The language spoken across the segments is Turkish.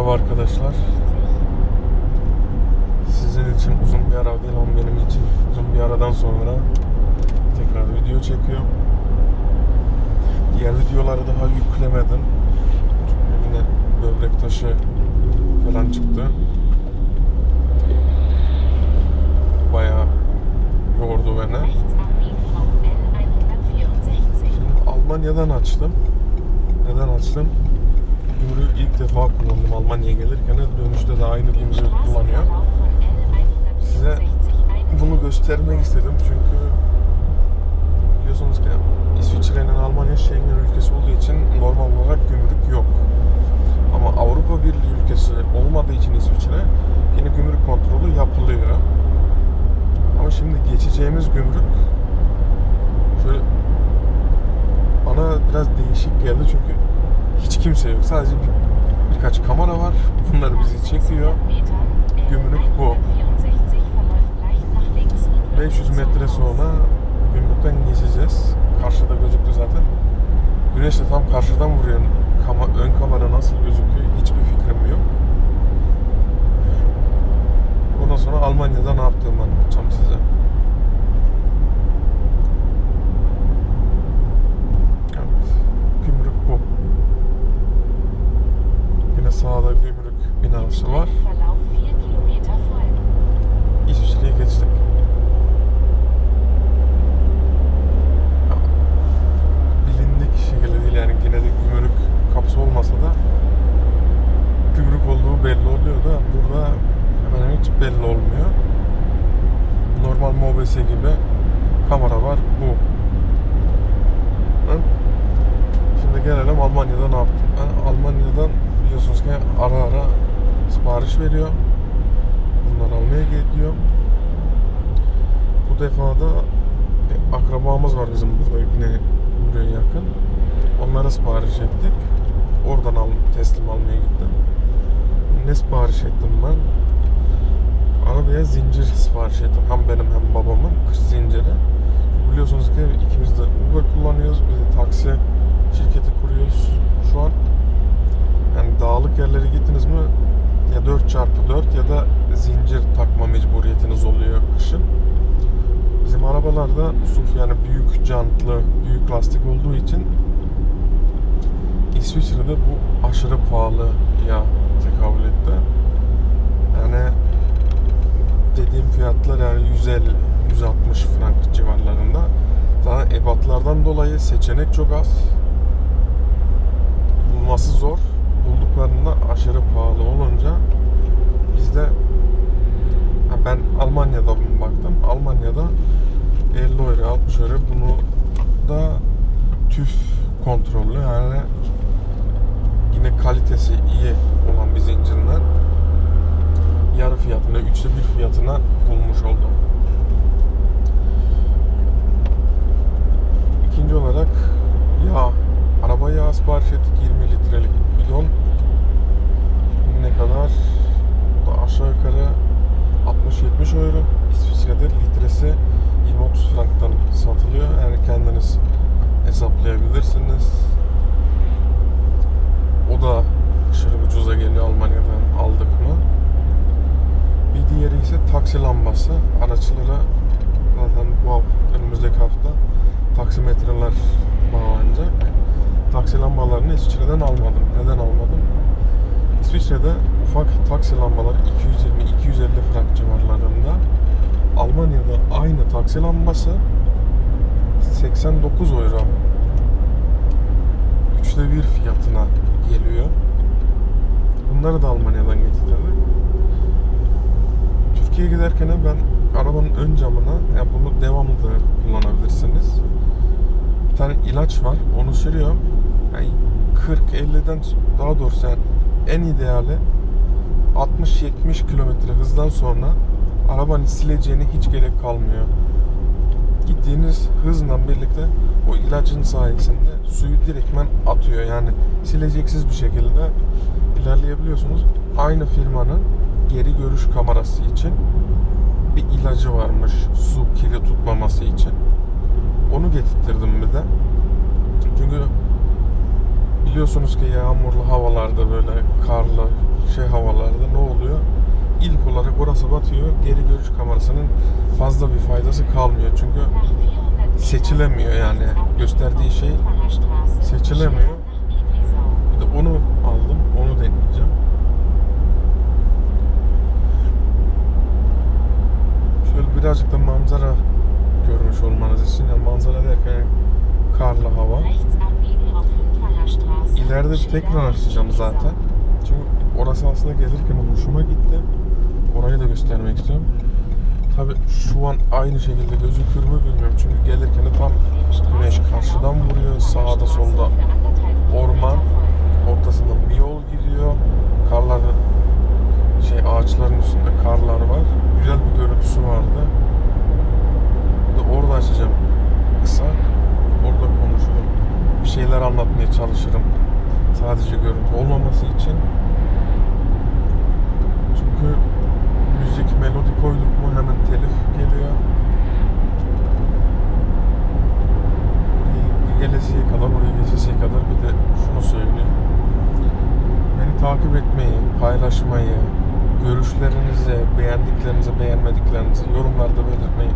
Merhaba arkadaşlar. Sizin için uzun bir ara değil ama benim için uzun bir aradan sonra tekrar video çekiyorum. Diğer videoları daha yüklemedim. Çünkü yine böbrek taşı falan çıktı. Bayağı yordu beni. Rechts abbiegen auf L164. Şimdi Almanya'dan açtım. Neden açtım? Gümrüğü ilk defa kullandım Almanya'ya gelirken. Dönüşte de aynı gümrüğü kullanıyor. Straßenverlauf von L164 Size bunu göstermek istedim çünkü biliyorsunuz ki İsviçre'nin Almanya Schengen ülkesi olduğu için normal olarak gümrük yok. Ama Avrupa Birliği ülkesi olmadığı için İsviçre yine gümrük kontrolü yapılıyor. Ama şimdi geçeceğimiz gümrük şöyle bana biraz değişik geldi çünkü hiç kimse yok. Sadece bir, birkaç kamera var. Bunlar bizi çekiyor. Gümrük bu. 500 metre sonra gümrükten geçeceğiz. Karşıda gözüktü zaten. Güneş de tam karşıdan vuruyor. Kama, ön kamera nasıl gözüküyor hiçbir fikrim yok. Ondan sonra Almanya'da ne yaptığımı anlatacağım size. Evet. Gümrük bu. Yine sağda gümrük binası var. Verlauf 4 Kilometer folgen. İsviçre'ye geçtik. Ya, Bilindik şekilde değil yani yine de gümrük kapısı olmasa da gümrük olduğu belli oluyor da burada hemen hiç belli olmuyor. Normal MOBS gibi kamera var bu. Hı? Şimdi gelelim Almanya'da ne yaptım? Ben Almanya'dan biliyorsunuz ki ara ara sipariş veriyor. Bunları almaya gidiyor. Bu defa da bir akrabamız var bizim burada yine buraya yakın. Onlara sipariş ettik. Oradan al, teslim almaya gittim. Ne sipariş ettim ben? Arabaya zincir sipariş ettim. Hem benim hem babamın kış zinciri. Biliyorsunuz ki ikimiz de Uber kullanıyoruz. Bir de taksi şirketi kuruyoruz şu an. Yani dağlık yerlere gittiniz mi ya 4x4 ya da zincir takma mecburiyetiniz oluyor kışın. Bizim arabalarda SUV yani büyük jantlı, büyük lastik olduğu için İsviçre'de bu aşırı pahalı ya tekabül etti. Yani dediğim fiyatlar yani 150 160 frank civarlarında. Zaten ebatlardan dolayı seçenek çok az. Bulması zor. Bulduklarında aşırı pahalı olunca biz de ha ben Almanya'da baktım. Almanya'da 50 euro 60 euro bunu da TÜV kontrollü yani yine kalitesi iyi olan bir zincirden yarı fiyatına, üçte bir fiyatına bulmuş oldum. İkinci olarak yağ. Araba yağı sipariş ettik 20 litrelik bidon. Ne kadar? Bu da aşağı yukarı 60-70 euro. İsviçre'de litresi 20-30 franktan satılıyor. Yani kendiniz hesaplayabilirsiniz. O da aşırı ucuza geliyor Almanya'dan aldık mı. Bir diğeri ise taksi lambası. Araçlara zaten bu hafta, önümüzdeki hafta taksimetreler bağlanacak. Taksi lambalarını İsviçre'den almadım. Neden almadım? İsviçre'de ufak taksi lambaları 220-250 frank civarlarında. Almanya'da aynı taksi lambası 89 euro. Üçte bir fiyatına geliyor. Bunları da Almanya'dan getirdik. Türkiye'ye giderken ben arabanın ön camına, ya bunu devamlı da kullanabilirsiniz. Bir tane ilaç var, onu sürüyorum. Yani 40-50'den daha doğrusu yani en ideali 60-70 kilometre hızdan sonra arabanın sileceğine hiç gerek kalmıyor. Gittiğiniz hızla birlikte o ilacın sayesinde suyu direktmen atıyor. Yani sileceksiz bir şekilde ilerleyebiliyorsunuz. Aynı firmanın geri görüş kamerası için bir ilacı varmış su kiri tutmaması için. Onu getirttirdim bir de. Çünkü biliyorsunuz ki yağmurlu havalarda böyle karlı şey havalarda ne oluyor? İlk olarak orası batıyor. Geri görüş kamerasının fazla bir faydası kalmıyor. Çünkü Nach 400 Metern seçilemiyor yani. Gösterdiği şey seçilemiyor. Nach Niedriesau. Bir de onu aldım. Onu deneyeceğim. Şöyle birazcık da manzara görmüş olmanız için. Yani manzara derken karlı hava. Rechts abbiegen auf Fahrerstraße. İleride bir tekrar açacağım zaten. Çünkü orası aslında gelirken hoşuma gitti. Orayı da göstermek istiyorum. Tabi şu an aynı şekilde gözükür mü bilmiyorum. Çünkü gelirken de tam güneş karşıdan vuruyor. Sağda solda orman. Ortasında bir yol gidiyor. Karların şey ağaçların üstünde karlar var. Güzel bir görüntüsü vardı. Bir de orada açacağım kısa. Orada konuşurum. Bir şeyler anlatmaya çalışırım. Sadece görüntü olmaması için. Çünkü müzik, melodi koyduk mu hemen telif geliyor. Gelesiye kadar, buraya geçesiye kadar bir de şunu söyleyeyim. Beni takip etmeyi, paylaşmayı, görüşlerinizi, beğendiklerinizi, beğenmediklerinizi yorumlarda belirtmeyi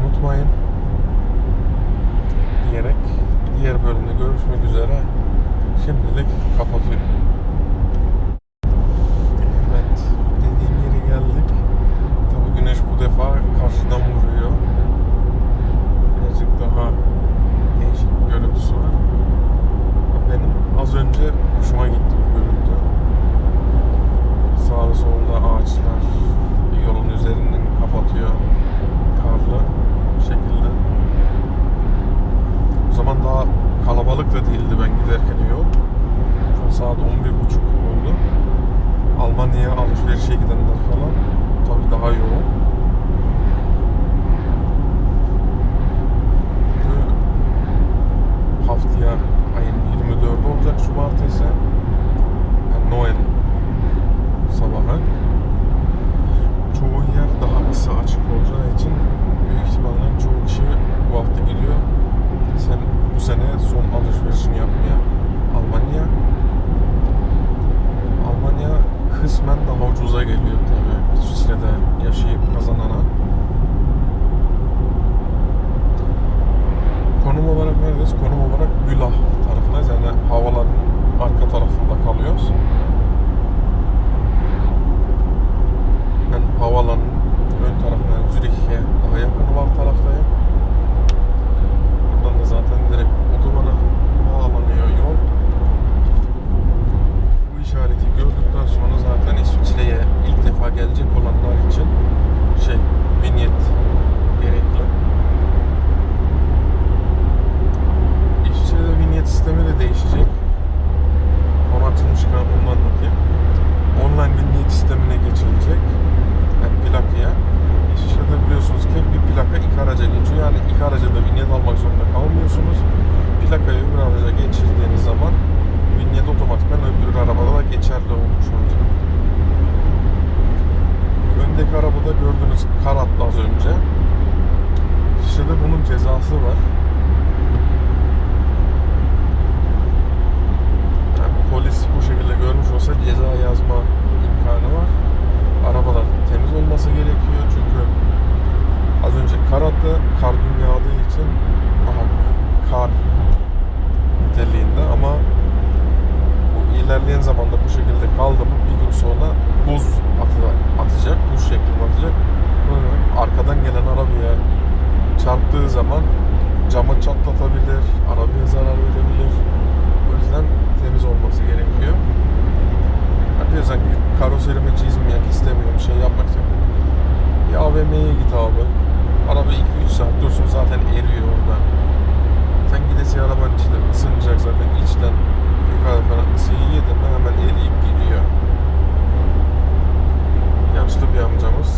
unutmayın. Diyerek diğer bölümde görüşmek üzere. Şimdilik kapatıyorum. Evet, dediğim yere geldik. Tabii güneş bu defa karşıdan vuruyor. Birazcık daha değişik bir görüntüsü var. Benim az önce hoşuma gitti görüntü. Sağda solda ağaçlar yolun üzerinden kapatıyor. Öndeki arabada gördüğünüz kar attı az önce. İsviçre'de bunun cezası var. Yani polis bu şekilde görmüş olsa ceza yazma imkanı var. Arabalar temiz olması gerekiyor çünkü az önce kar attı. Kar dün yağdığı için daha kar niteliğinde ama bu ilerleyen zamanda bu şekilde kaldı mı bir gün sonra buz Bu demek arkadan gelen arabaya çarptığı zaman camı çatlatabilir, arabaya zarar verebilir. O yüzden temiz olması gerekiyor. Yani diyorsan ki karoserimi çizmek istemiyorum, şey yapmak istemiyorum. Bir AVM'ye git abi. Araba 2-3 saat dursun zaten eriyor orada. Sen gidesi arabanın içinde ısınacak zaten içten yukarı falan ısıyı yedin hemen eriyip gidiyor. Yaşlı bir amcamız.